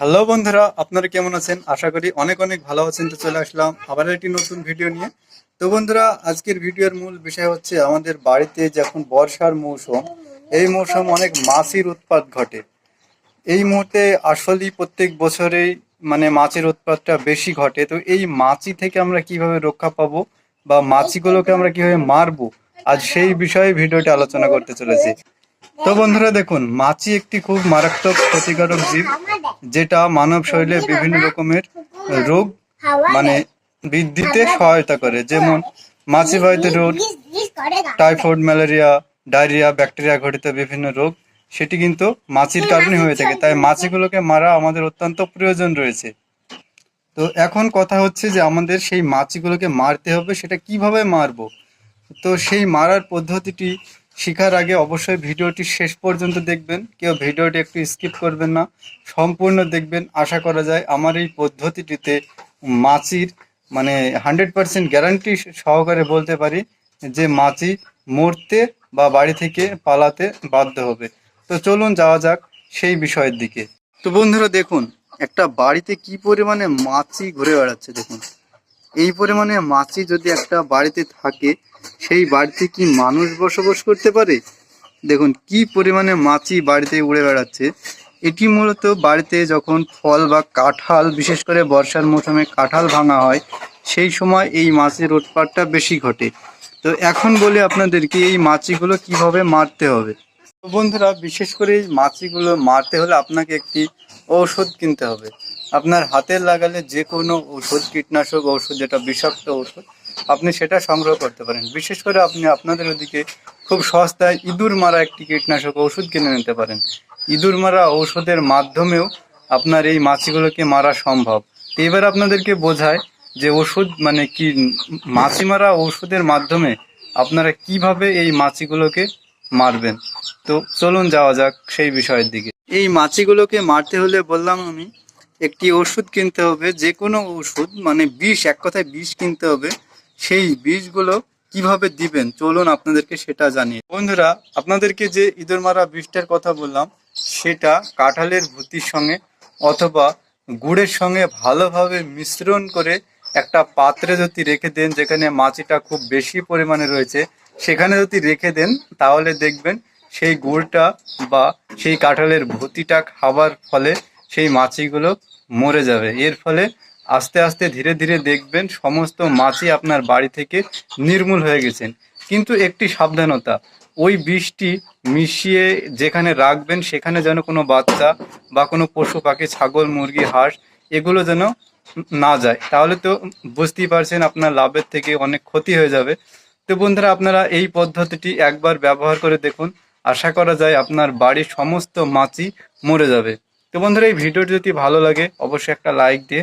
Hello বন্ধুরা, আপনারা কেমন আছেন? আশা করি অনেক অনেক ভালো আছেন। তো চলে আসলাম আবার একটি নতুন ভিডিও নিয়ে। তো বন্ধুরা, আজকের ভিডিওর মূল বিষয় হচ্ছে আমাদের বাড়িতে যখন বর্ষার মৌসুম, এই মৌসুম অনেক মাছির উৎপাত ঘটে। এই মুহূর্তে আসলেই প্রত্যেক বছরেই মানে মাছের উৎপাতটা বেশি ঘটে। তো এই মাছি থেকে আমরা কীভাবে রক্ষা পাবো বা মাছিগুলোকে আমরা কীভাবে মারবো, আজ সেই বিষয়ে ভিডিওটি আলোচনা করতে চলেছি। তো বন্ধুরা, দেখুন, মাছি একটি খুব মারাত্মক ক্ষতিকারক জীব। যেটা মানব শরীরে বিভিন্ন রকমের রোগ মানে বৃদ্ধিতে সহায়তা করে। যেমন মাছি বাহিত রোগ টাইফয়েড ম্যালেরিয়া ডায়রিয়া ব্যাকটেরিয়া ঘটিত বিভিন্ন রোগ সেটি কিন্তু মাছির কারণে হয়ে থাকে। তাই মাছিগুলোকে মারা আমাদের অত্যন্ত প্রয়োজন রয়েছে। তো এখন কথা হচ্ছে যে আমাদের সেই মাছিগুলোকে মারতে হবে সেটা কীভাবে মারবো? তো সেই মারার পদ্ধতিটি শেখার আগে অবশ্যই ভিডিওটি শেষ পর্যন্ত দেখবেন। কেউ ভিডিওটি একটু স্কিপ করবেন না। সম্পূর্ণ দেখবেন। আশা করা যায় আমার এই পদ্ধতিটিতে মাছির মানে হান্ড্রেড পার্সেন্ট গ্যারান্টি সহকারে বলতে পারি যে মাছি মরতে বা বাড়ি থেকে পালাতে বাধ্য হবে। তো চলুন যাওয়া যাক সেই বিষয়ের দিকে। তো বন্ধুরা দেখুন, একটা বাড়িতে কি পরিমাণে মাছি ঘুরে বেড়াচ্ছে দেখুন। এই পরিমাণে মাছি যদি একটা বাড়িতে থাকে সেই বাড়িতে কি মানুষ বসবাস করতে পারে? দেখুন, কি পরিমাণে মাছি বাড়িতে উড়ে বেড়াচ্ছে। এটি মূলত বাড়িতে যখন ফল বা কাঁঠাল, বিশেষ করে বর্ষার মৌসুমে কাঁঠাল ভাঙা হয়, সেই সময় এই মাছের উৎপাতটা বেশি ঘটে। তো এখন বলি আপনাদেরকে এই মাছিগুলো কীভাবে মারতে হবে। তো বন্ধুরা, বিশেষ করে এই মাছিগুলো মারতে হলে আপনাকে একটি ঔষধ কিনতে হবে। আপনার হাতে লাগালে যে কোনো ওষুধ কীটনাশক ঔষধ, যেটা বিষাক্ত ওষুধ আপনি সেটা সংগ্রহ করতে পারেন। বিশেষ করে আপনি আপনাদের ওদিকে খুব সস্তায় ইঁদুর মারা একটি কীটনাশক ওষুধ কিনে নিতে পারেন। ইঁদুর মারা ঔষধের মাধ্যমেও আপনার এই মাছিগুলোকে মারা সম্ভব। এবার আপনাদেরকে বোঝায় যে ওষুধ মানে কি, মাছি মারা ঔষধের মাধ্যমে আপনারা কীভাবে এই মাছিগুলোকে মারবেন। তো চলুন যাওয়া যাক সেই বিষয়ের দিকে। এই মাছিগুলোকে মারতে হলে বললাম আমি, একটি ওষুধ কিনতে হবে যে কোনো ওষুধ মানে বিষ, এক কথায় বিষ কিনতে হবে। সেই বিষগুলো কীভাবে দিবেন? চলুন আপনাদেরকে সেটা জানিয়ে বন্ধুরা, আপনাদেরকে যে ইঁদুর মারা বিষটার কথা বললাম, সেটা কাঁঠালের ভুতির সঙ্গে অথবা গুড়ের সঙ্গে ভালোভাবে মিশ্রণ করে একটা পাত্রে যদি রেখে দেন, যেখানে মাছিটা খুব বেশি পরিমাণে রয়েছে, সেখানে যদি রেখে দেন, তাহলে দেখবেন সেই গুড়টা বা সেই কাঁঠালের ভুতিটা খাবার ফলে সেই মাছিগুলো মরে যাবে। এর ফলে আস্তে আস্তে ধীরে ধীরে দেখবেন সমস্ত মাছি আপনার বাড়ি থেকে নির্মূল হয়ে গেছেন। কিন্তু একটি সাবধানতা, ওই বিষটি মিশিয়ে যেখানে রাখবেন সেখানে যেন কোনো বাচ্চা বা কোনো পশু পাখি, ছাগল, মুরগি, হাঁস এগুলো যেন না যায়। তাহলে তো বুঝতেই পারছেন আপনার লাভের থেকে অনেক ক্ষতি হয়ে যাবে। তো বন্ধুরা, আপনারা এই পদ্ধতিটি একবার ব্যবহার করে দেখুন। আশা করা যায় আপনার বাড়ির সমস্ত মাছি মরে যাবে। তো বন্ধুরা, এই ভিডিওটি যদি ভালো লাগে, অবশ্যই একটা লাইক দিয়ে